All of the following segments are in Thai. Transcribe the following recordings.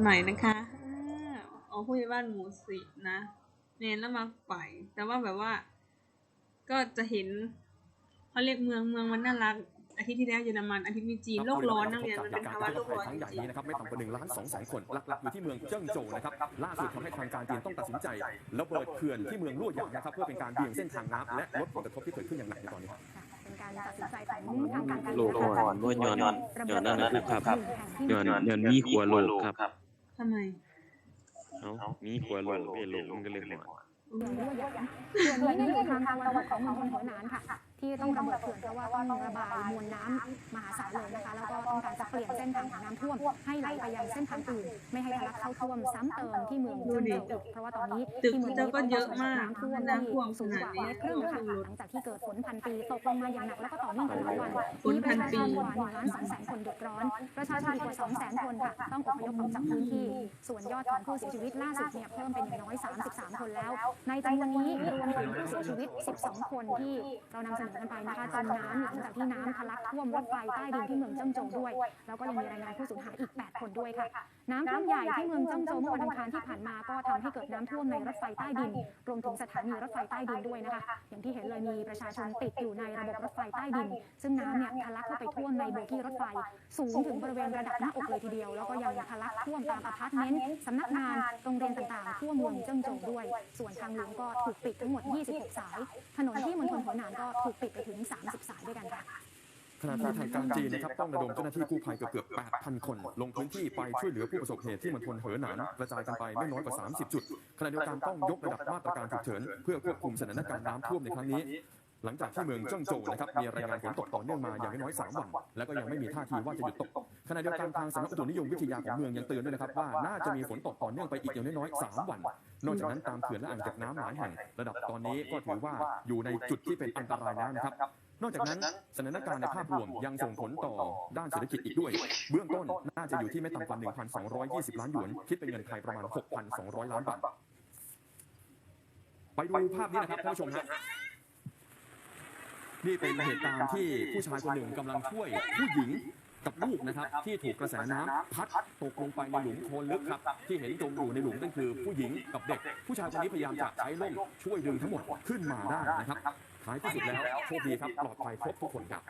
ใหม่นะคะอ่าอ๋อผู้ใหญ่บ้านหมู่สิบนะเนนแล้วมาไปแต่ว่าแบบว่า ก็จะเห็นเขาเรียกเมืองเมืองมันน่ารักอาทิตย์ที่แล้วเยอรมันอาทิตย์มีจีนโลกร้อนนักเรียนมันเป็นภาวะโลกร้อนครั้งจใหญ่ริงนี้นะครับไม่ต่ำกว่า1ล้าน2แสนคนหลักๆอยู่ที่เมืองเจิ้งโจวนะครับล่าสุดทำให้ทางการจีนต้องตัดสินใจระเบิดเขื่อนที่เมืองลู่หยางนะครับเพื่อเป็นการเบี่ยงเส้นทางน้ำและลดผลกระทบที่เกิดขึ้นอย่างหนักในตอนนี้ค่ะเป็นการตัดสินใจของทางการการโลกอ่อนว่าย้อนย้อนย้อนนั่นนะครับย้อนย้อนมีขัวโลกครับๆ ทำไม เอ้ามีขัวโลกเอยโลกมันก็เลยหมด เขื่อนรั่วหยางส่วนนี้เนี่อยู่ทางตะวันตกของเมืองเหอหนานค่ะ ที่ต้องระเบิดเขื่อนเพราะว่าต้องระบายมวลน้ำมหาศาลเลยนะคะ แล้วก็ต้องการจะเปลี่ยนเส้นทางของน้ำท่วม ให้ไหลไปยังเส้นทางอื่น ไม่ให้ทะลักเข้าท่วมซ้ำเติมที่เมืองจิ้งโจวอีกเพราะว่าตอนนี้ที่เมืองเจ้าก็เยอะมากน้ำท่วมน้ำท่วมสูงกว่าเมตรครึ่งค่ะหลังจากที่เกิดฝนพันปีตกลงมาอย่างหนักแล้วก็ต่อเนื่องกันหลายวันนี้ประชาชนกว่า1ล้าน2แสนคนเดือดร้อนประชาชนกว่า2แสนคนค่ะต้องอพยพออกจากพื้นที่ ส่วนยอดของผู้เสียชีวิตล่าสุดเนี่ยเพิ่มเป็นอย่างน้อย 33 คนแล้วในจำนวนนี้รวมถึงผู้เสียชีวิต 12 คนที่เรานำเสนอกันไปนะคะจมน้ำหลังจากที่น้ำทะลักท่วมรถไฟใต้ดินที่เมืองเจิ้งโจวด้วย แล้วก็ยังมีรายงานผู้สูญหายอีก 8 คนด้วยค่ะน้ำท่วมใหญ่ที่เมืองเจิ้งโจวเมื่อวันอังคารที่ผ่านมาก็ทำให้เกิดน้ำท่วมในรถไฟใต้ดินรวมถึงสถานีรถไฟใต้ดินด้วยนะคะ อย่างที่เห็นเลยมีประชาชนติดอยู่ในระบบรถไฟใต้ดิน ซึ่งน้ำเนี่ยทะลักเข้าไปท่วมในโบกี้รถไฟ สูงถึงบริเวณระดับหน้าอกเลยทีเดียว แล้วก็ยังทะลักท่วมตามอพาร์ตเมนต์สำนักงานโรงเรียนต่างๆ ทั่วเมืองเจิ้งโจวด้วย ส่วนทางหลวงก็ถูกปิดทั้งหมด 26 สาย ถนนที่มณฑลหัวหนานก็ถูกปิดไปถึง 30 สายด้วยกันค่ะ ขณะที่ทางการจีนนะครับต้องระดมเจ้าหน้าที่กู้ภัยเกือบเกือบ8,000 คน ลงพื้นที่ไปช่วยเหลือผู้ประสบเหตุที่มณฑลเหอหนานกระจายกันไปไม่น้อยกว่า 30 จุดขณะเดียวกันต้องยกระดับมาตรการฉุกเฉิน เพื่อควบคุมสถานการณ์น้ำท่วมในครั้งนี้หลังจากที่เมืองเจิ้งโจวนะครับมีรายงานฝนตกต่อเนื่องมาอย่างน้อยๆ3วัน และก็ยังไม่มีท่าทีว่าจะหยุดตกขณะเดียวกันทางสำนักอุตุนิยมวิทยาของเมืองยังเตือนด้วยนะครับว่าน่าจะมีฝนตกต่อเนื่องไปอีกอย่างน้อยๆ3วัน นอกจากนั้นตามเขื่อนและอ่างเก็บน้ำหลายแห่ง ระดับตอนนี้ก็ถือว่าอยู่ในจุดที่เป็นอันตรายแล้วนะครับ นอกจากนั้นสถานการณ์ในภาพรวมยังส่งผลต่อด้านเศรษฐกิจอีกด้วย เบื้องต้นน่าจะอยู่ที่ไม่ต่ำกว่า 1,220 ล้านหยวน คิดเป็นเงินไทยประมาณ 6,200 ล้านบาท ไปดูภาพนี้นะครับท่านผู้ชมฮะนี่เป็นเหตุการณ์ที่ผู้ชายคนหนึ่งกำลังช่วยผู้หญิงกับลูกนะครับที่ถูกกระแสน้ำพัดตกลงไปในหลุมโคลนลึกครับที่เห็นจมอยู่ในหลุมนั่นคือผู้หญิงกับเด็ก ผู้ชายคนนี้พยายามจะใช้ล่มช่วยดึงทั้งหมดขึ้นมาได้นะครับ ท้ายที่สุดแล้วโชคดีครับปลอดภัยครบทุกคนครับ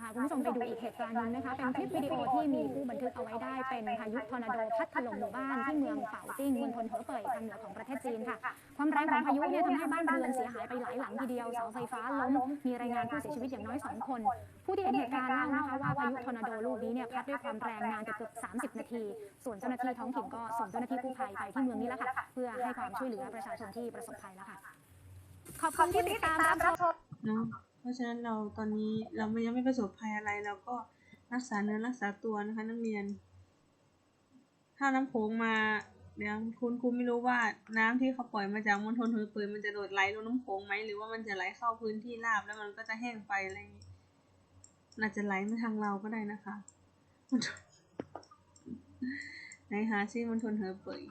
พาคุณผู้ชมไปดูอีกเหตุการณ์หนึงนะคะ เป็นคลิปวิดีโอที่มีผู้บันทึกเอาไว้ได้ เป็นพายุทอร์นาโดพัดถล่มหมู่บ้านที่เมืองเป่าติ้งมณฑลเหอเป่ยทางเหนือของประเทศจีนค่ะ ความแรงของพายุเนี่ยทำให้บ้านเรือนเสียหายไปหลายหลังทีเดียวเสาไฟฟ้าล้ม มีรายงานผู้เสียชีวิตอย่างน้อย 2 คน ผู้ที่เห็นเหตุการณ์เล่านะคะว่าพายุทอร์นาโดลูกนี้เนี่ยพัดด้วยความแรงนานเกือบ 30 นาที ส่วนเจ้าหน้าที่ท้องถิ่นก็ส่งเจ้าหน้าที่กู้ภัยไปที่เมืองนี้แล้วค่ะ เพื่อให้ความช่วยเหลือประชาชนที่ประสบภัยแล้วค่ะ ขอบคุณที่ติดตามรับชมเนาะเพราะฉะนั้นเราตอนนี้เราไม่ยังไม่ประสบภัยอะไรเราก็รักษาเนื้อรักษาตัวนะคะ นักเรียน ถ้าน้ำโขงมาเดี๋ยวคุณครูไม่รู้ว่าน้ำที่เขาปล่อยมาจากมณฑลเหอเปยมันจะโดดไหลลงน้ำโขงไหมหรือว่ามันจะไหลเข้าพื้นที่ราบแล้วมันก็จะแห้งไปอะไรอย่างนี้อาจจะไหลมาทางเราก็ได้นะคะมณฑลไหนหาซิมณฑลเหอเปย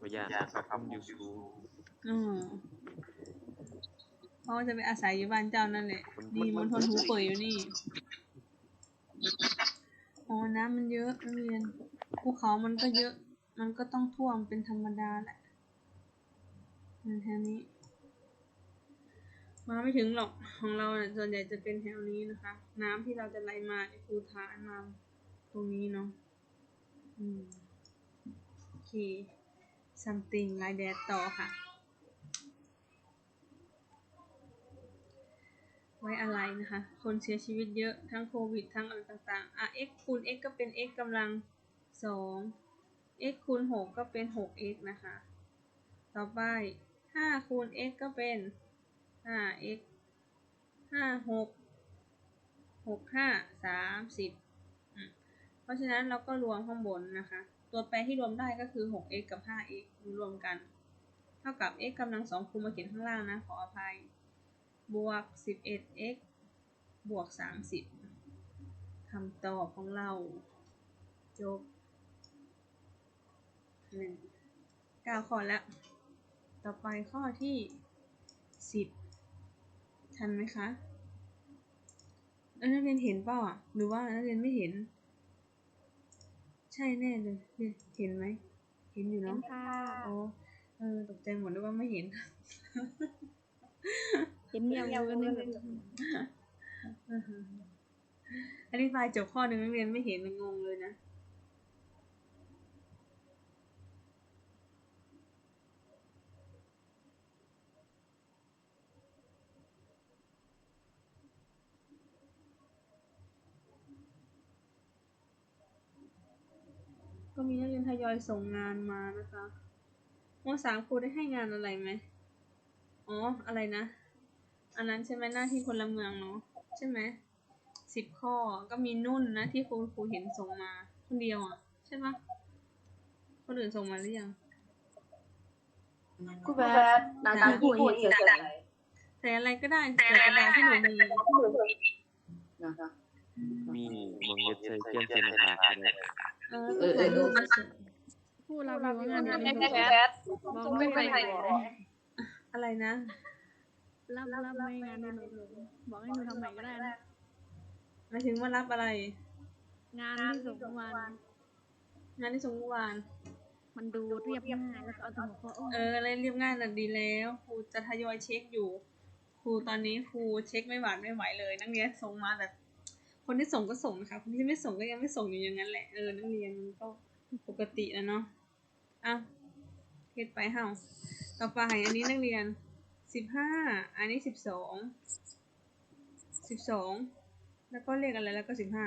วิญญาณครับผมยูซู อืมเขาจะไปอาศัยอยู่บ้านเจ้านั่นแหละ ดีมณฑลหูเป่ยอยู่นี่อ๋อน้ำมันเยอะนักเรียน ภูเขามันก็เยอะ มันก็ต้องท่วมเป็นธรรมดาแหละแถวนี้ มาไม่ถึงหรอก ของเราน่ะส่วนใหญ่จะเป็นแถวนี้นะคะ น้ำที่เราจะไหลมาภูฐานมาตรงนี้เนาะ อืม โอเค something ลายแดดต่อค่ะ ไว้อะไรนะคะ คนเสียชีวิตเยอะทั้งโควิดทั้งอะไรต่างๆอะ x คูณ x ก็เป็น x กำลังสอง x คูณหกก็เป็นหก x นะคะ ต่อไปห้าคูณ x ก็เป็นห้า x ห้าหกหกห้าสามสิบอืมเพราะฉะนั้นเราก็รวมข้างบนนะคะ ตัวแปรที่รวมได้ก็คือ 6x กับ 5x รวมกัน เท่ากับ x กำลังสองคูณมาเขียนข้างล่างนะ ขออภัย บวก 11x บวก 30คำตอบของเรา จบหนึ่งเก้าข้อแล้ว ต่อไปข้อที่ 10 ทันไหมคะเออนักเรียนเห็นเปล่าอะหรือว่านักเรียนไม่เห็น ใช่แน่เลยเนี่ยเห็นไหม เห็นอยู่เห็เนาะนค่ะอ๋อเออตกใจหมดนึกว่าไม่เห็น เห็นเงียบอยู่กันนึงอธิบายจบข้อหนึ่งนักเรียนไม่เห็นมันงงเลยนะก็มีนักเรียนทยอยส่งงานมานะคะมสามครูได้ให้งานอะไรไหม อ๋อ อะไรนะ อันนั้นใช่ไหมหน้าที่พลเมืองเนาะใช่ไหมสิบข้อก็มีนุ่นนะที่ครูครูเห็นส่งมาคนเดียวอะ ใช่ปะคนอื่นส่งมาหรือยังครูแบทตามที่ครูเห็นเฉยแต่อะไรก็ได้แต่กระดาษที่หนูมีๆนะคะมีวงเล็บใส่เขียนใส่หน้าผากก็ได้เออเออเออเออผู้รับรู้งานคนี้รูแบทมองไม่ไปไหนอะไรนะ รับรับไม่งานนี้หนูบอกให้หนูทำใหม่ก็ได้นะหมายถึงว่ารับอะไร งานที่ส่งเมื่อวานงานที่ส่งเมื่อวานมันดูเรียบง่ายแล้วก็เอาแต่หัวข้อเออเล่นเรียบง่ายน่ะดีแล้วครูจะทยอยเช็คอยู่ครูตอนนี้ครูเช็คไม่หวาดไม่ไหวเลย นักเรียนส่งมาแบบคนที่ส่งก็ส่งนะคะคนที่ไม่ส่งก็ยังไม่ส่งอยู่อย่างนั้นแหละเออนักเรียนมันก็ปกตินะเนาะอะเฮ็ดไปเฮาต่อไปอันนี้นักเรียน สิบห้าอันนี้สิบสองสิบสองแล้วก็เลขอะไรแล้วก็สิบห้า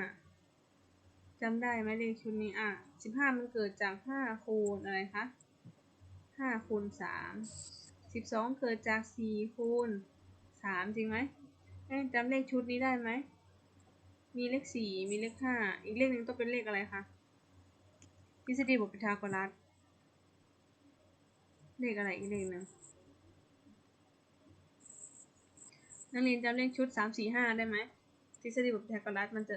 จำได้ไหมเลขชุดนี้อะสิบห้ามันเกิดจากห้าคูณอะไรคะห้าคูณสามสิบสองเกิดจากสี่คูณสามจริงไหมจำเลขชุดนี้ได้ไหมมีเลขสี่มีเลขห้าอีกเลขหนึ่งต้องเป็นเลขอะไรคะทฤษฎีบทปิทาโกรัสเลขอะไรอีกเลขหนึ่ง นักเรียนจำเลขชุดสามสี่ห้าได้ไหมทฤษฎีบทปิทาโกรัสมันจะ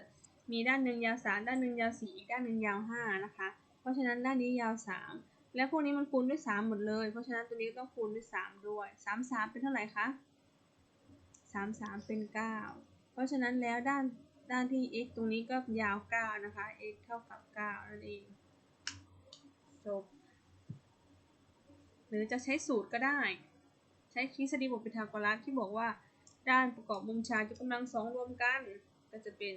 มีด้านหนึ่งยาวสามด้านหนึ่งยาวสี่อีกด้านหนึ่งยาวห้านะคะ เพราะฉะนั้นด้านนี้ยาวสามและพวกนี้มันคูณด้วยสามหมดเลย เพราะฉะนั้นตัวนี้ต้องคูณด้วยสามด้วยสามสามเป็นเท่าไหร่คะสามสามเป็นเก้าเพราะฉะนั้นแล้วด้านด้านที่ x ตรงนี้ก็ยาวเก้านะคะ x เท่ากับเก้านั่นเองจบหรือจะใช้สูตรก็ได้ ใช้ทฤษฎีบทปิทาโกรัสที่บอกว่า ด้านประกอบมุมฉากยกกำลังสองรวมกัน ก็จะเป็น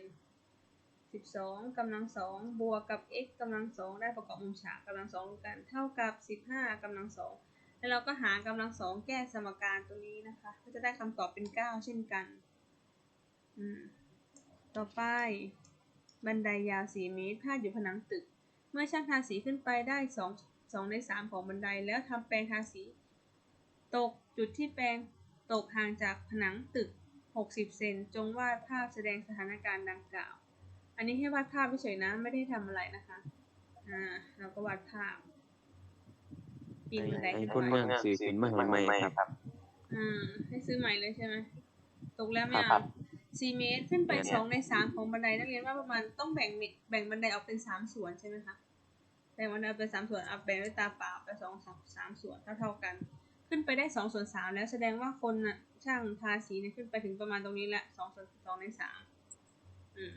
12กำลังสองบวกกับ x กำลังสองได้ประกอบมุมฉากกำลังสองรวมกัน เท่ากับ 15กำลังสองแล้วเราก็หากำลังสองแก้สมการตัวนี้นะคะ ก็จะได้คำตอบเป็น 9 เช่นกัน ต่อไป บันไดยาว 4 เมตรพาดอยู่ผนังตึก เมื่อช่างทาสีขึ้นไปได้ 2 2ใน 3 ของบันไดแล้วทำแปรงทาสี ตกจุดที่แปรง ตกห่างจากผนังตึก 60 เซน จงวาดภาพแสดงสถานการณ์ดังกล่าว อันนี้ให้วาดภาพเฉยๆนะ ไม่ได้ทำอะไรนะคะ อ่า เราก็วาดภาพปีนบันไดไอ้ขึ้นคนไปเมืองสื่อขึ้นมาให้ใหม่ครับ อ่า ให้ซื้อใหม่เลยใช่ไหม ตกแล้วไม่เอาสี่เมตรขึ้นไปสองในสามของบันไดนักเรียนว่าประมาณต้องแบ่งเมตรแบ่งบันไดออกเป็นสามส่วนใช่ไหมคะ แบ่งบันไดออกเป็นสามส่วนเอาแบ่งด้วยตาเปล่าไปสองสองสามส่วนเท่าๆกัน ขึ้นไปได้สองส่วนสามแล้วแสดงว่าคนน่ะช่างทาสีเนี่ยขึ้นไปถึงประมาณตรงนี้แหละสองส่วนสองในสามอืม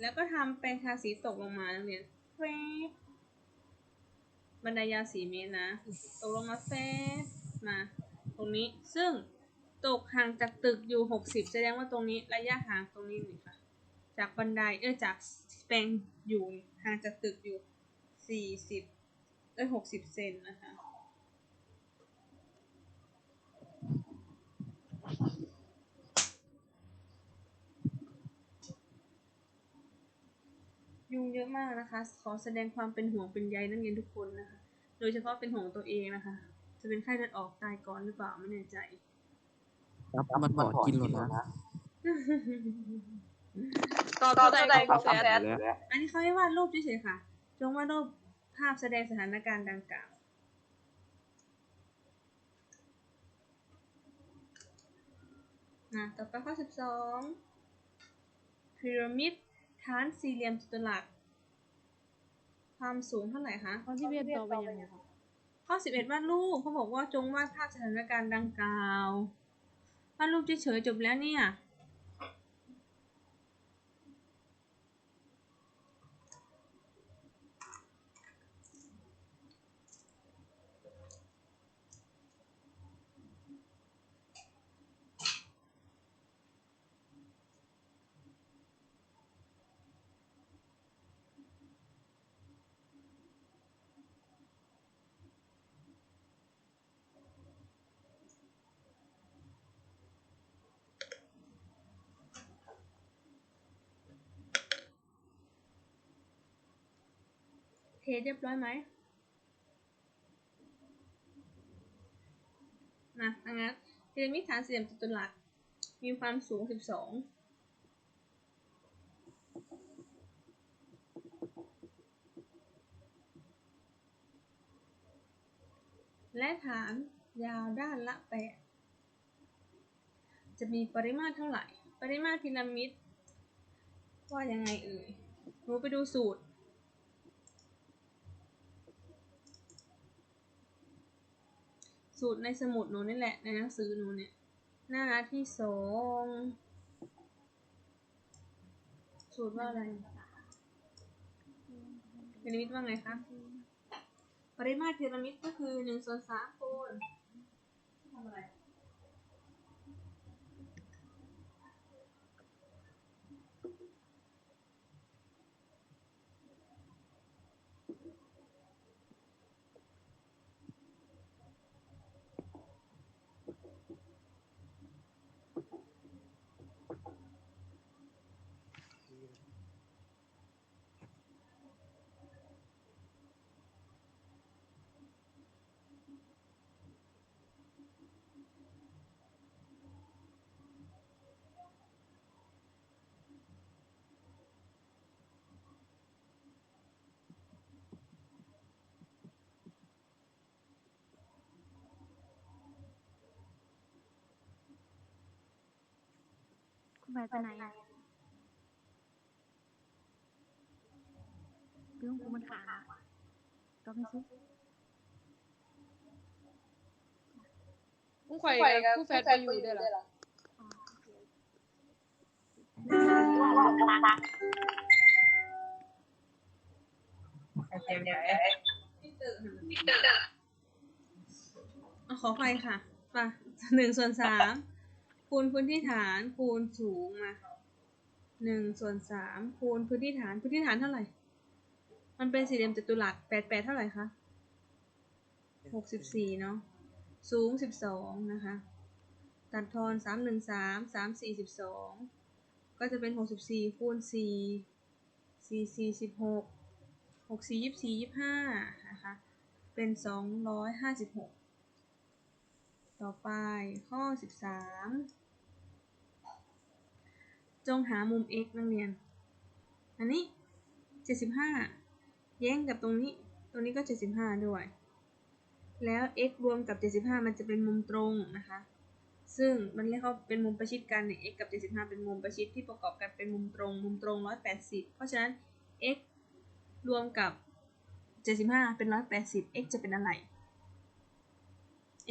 แล้วก็ทำแปรงทาสีตกลงมานักเรียนแฟบบันไดยาวสี่เมตรนะ ตกลงมาแฟบมา ตรงนี้ซึ่งตกห่างจากตึกอยู่หกสิบแสดงว่าตรงนี้ระยะห่างตรงนี้นี่ค่ะจากบันไดเออจากแปรงอยู่ห่างจากตึกอยู่สี่สิบเอ้ยหกสิบเซนนะคะ ยุงเยอะมากนะคะ ขอแสดงความเป็นห่วงเป็นใยนักเรียนทุกคนนะคะ โดยเฉพาะเป็นห่วงตัวเองนะคะ จะเป็นไข้เลือดออกตายก่อนหรือเปล่าไม่แน่ใจ ครับมันพอกินหมดนะต่อต่อใดครูแบทแล้วอันนี้เขาให้วาดรูปเฉยๆค่ะ จงวาดรูปภาพแสดงสถานการณ์ดังกล่าวนะต่อไปข้อสิบสองพีระมิด ฐานสี่เหลี่ยมจัตุรัสความสูงเท่าไหร่คะตอนที่เวียนต่อไปยังไงคะข้อ11วาดรูปเขาบอกว่าจงวาดภาพสถานการณ์ดังกล่าววาดรูปเฉยๆจบแล้วเนี่ย เรียบร้อยไหมนะดังนั้นพีระมิดฐานสี่เหลี่ยมจัตุรัสมีความสูง 12 และฐานยาวด้านละ 8 จะมีปริมาตรเท่าไหร่ ปริมาตรพีระมิดว่ายังไงเอ่ยหนูไปดูสูตร สูตรในสมุดหนูนี่แหละ ในหนังสือหนูเนี่ย หน้าที่สองสูตรว่าอะไรพีระมิดว่าไงคะปริมาตรพีระมิดก็คือหนึ่งส่วนสามคูณทำอะไร ไปไปไหนอะเรื่องกูมันขาดอะก็ไม่ซิผู้ข่อยกับผู้แฟนไปอยู่ด้วยเหรออ๋อโอเคอะขอไปค่ะไปหนึ่งส่วนสาม คูณพื้นที่ฐานคูณสูงมาหนึ่งส่วนสามคูณพื้นที่ฐานพื้นที่ฐานเท่าไหร่ มันเป็นสี่เหลี่ยมจัตุรัสแปดแปดเท่าไหร่คะหกสิบสี่เนาะสูงสิบสองนะคะตัดทอนสามหนึ่งสามสามสี่สิบสองก็จะเป็นหกสิบสี่คูณสี่สี่สี่สิบหกหกสี่ยี่สิบสี่ยี่ห้านะคะเป็นสองร้อยห้าสิบหก ต่อไปข้อ 13 จงหามุม x นักเรียน อันนี้ 75 แย้งกับตรงนี้ ตรงนี้ก็ 75 ด้วย แล้ว x รวมกับ 75 มันจะเป็นมุมตรงนะคะ ซึ่งมันเรียกว่าเป็นมุมประชิดกันเนี่ย x กับ 75 เป็นมุมประชิดที่ประกอบกันเป็นมุมตรง มุมตรง 180 เพราะฉะนั้น x รวมกับ 75 เป็น 180 x จะเป็นอะไร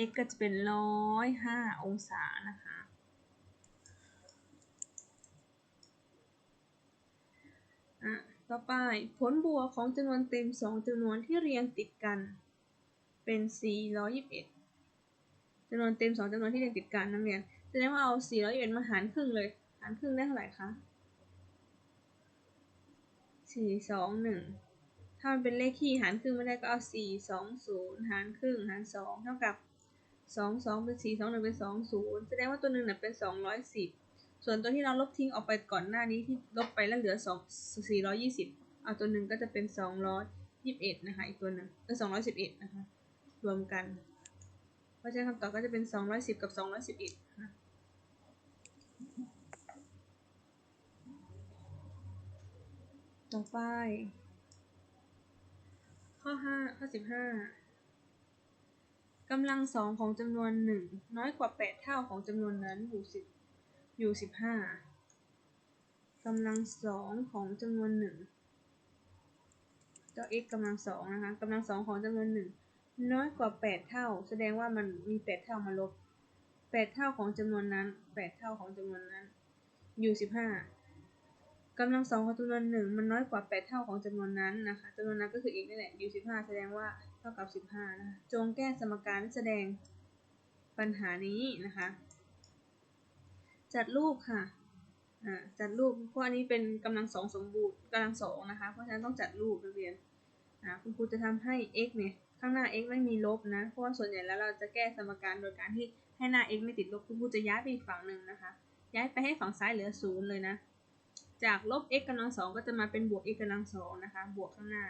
x ก็จะเป็นร้อยห้าองศานะคะอะต่อไปผลบวกของจำนวนเต็มสองจำนวนที่เรียงติดกัน เป็น 421จำนวนเต็มสองจำนวนที่เรียงติดกันนักเรียนแสดงว่าเอา 421 มาหารครึ่งเลย หารครึ่งได้เท่าไหร่คะ 421ถ้ามันเป็นเลขคี่หารครึ่งไม่ได้ก็เอา 420 หารครึ่งหาร 2 เท่ากับ สองสองเป็นสี่สองหนึ่งเป็นสองศูนย์แสดงว่าตัวหนึ่งเนี่ยเป็นสองร้อยสิบส่วนตัวที่เราลบทิ้งออกไปก่อนหน้านี้ที่ลบไปแล้วเหลือสองสี่ร้อยยี่สิบเอาตัวหนึ่งก็จะเป็นสองร้อยยี่สิบเอ็ดนะคะอีกตัวหนึ่งเป็นสองร้อยสิบเอ็ดนะคะรวมกัน เพราะฉะนั้นคำตอบก็จะเป็นสองร้อยสิบกับสองร้อยสิบเอ็ดนะต่อไป ข้อห้าข้อสิบห้า กำลังสองของจำนวนหนึ่งน้อยกว่าแปดเท่าของจำนวนนั้นอยู่สิบอยู่สิบห้ากำลังสองของจำนวนหนึ่งเจ้า x กำลังสองนะคะกำลังสองของจำนวนหนึ่งน้อยกว่าแปดเท่า แสดงว่ามันมีแปดเท่ามาลบแปดเท่าของจำนวนนั้นแปดเท่าของจำนวนนั้น อยู่สิบห้ากำลังสองของจำนวนหนึ่งมันน้อยกว่าแปดเท่าของจำนวนนั้นนะคะจำนวนนั้นก็คือ x นี่แหละอยู่สิบห้าแสดงว่า ท่ากับ 15นะคะจงแก้สมการแสดงปัญหานี้นะคะ จัดรูปค่ะจัดรูปเพราะอันนี้เป็นกำลังสองสมบูรณ์กำลังสองนะคะ เพราะฉะนั้นต้องจัดรูปนักเรียนคุณครูจะทำให้ x เนี่ยข้างหน้า x ไม่มีลบนะ เพราะว่าส่วนใหญ่แล้วเราจะแก้สมการโดยการที่ให้หน้า x ไม่ติดลบคุณครูจะย้ายไปอีกฝั่งหนึ่งนะคะ ย้ายไปให้ฝั่งซ้ายเหลือศูนย์เลยนะ จากลบ x กำลังสองก็จะมาเป็นบวก x กำลังสองนะคะ บวกข้างหน้า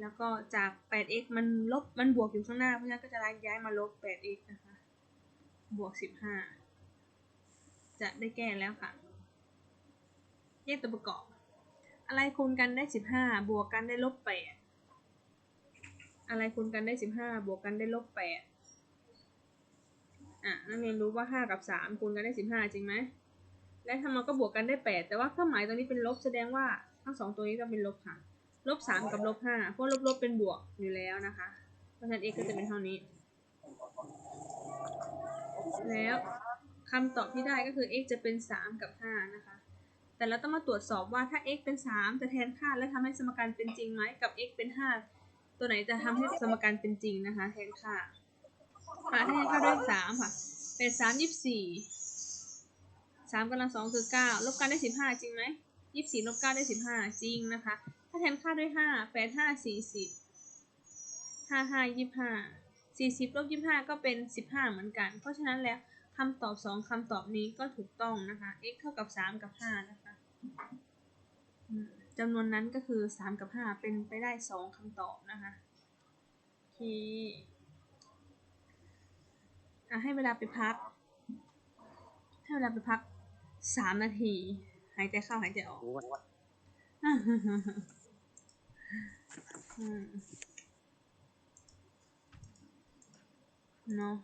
แล้วก็จาก 8x มันลบ มันบวกอยู่ข้างหน้า เพราะฉะนั้นก็จะย้ายมาลบ 8x นะคะ บวก 15 จะได้แก้แล้วค่ะ แยกตัวประกอบ อะไรคูณกันได้ 15 บวกกันได้ลบ 8 อะไรคูณกันได้ 15 บวกกันได้ลบ 8 อะ นักเรียนรู้ว่า 5 กับ 3 คูณกันได้ 15 จริงไหม และทำมันก็บวกกันได้ 8 แต่ว่าเครื่องหมายตรงนี้เป็นลบแสดงว่าทั้งสองตัวนี้ต้องเป็นลบค่ะ ลบ3กับลบ5เพราะลบลบเป็นบวกอยู่แล้วนะคะ เพราะฉะนั้น x ก็จะเป็นเท่านี้ แล้วคำตอบที่ได้ก็คือ x จะเป็น 3 กับ 5 นะคะ แต่เราต้องมาตรวจสอบว่าถ้า x เป็น 3 จะแทนค่าและทำให้สมการเป็นจริงไหมกับ x เป็น 5 ตัวไหนจะทำให้สมการเป็นจริงนะคะ แทนค่าค่ะถ้าแทนค่าด้วย 3 ค่ะ เป็น 3 24 3กำลัง2คือ 9 ลบกันได้ 15 จริงไหม 24 ลบ 9 ได้ 15 จริงนะคะถ้าแทนค่าด้วย5 8 5 40 5 5 25 40ลบ25ก็เป็น15เหมือนกัน เพราะฉะนั้นแล้วคำตอบ2คำตอบนี้ก็ถูกต้องนะคะ x เท่ากับ3กับ5นะคะจำนวนนั้นก็คือ3กับ5เป็นไปได้2คำตอบนะคะโอเคอะให้เวลาไปพัก ให้เวลาไปพัก3นาที หายใจเข้าหายใจออก อืมเนาะ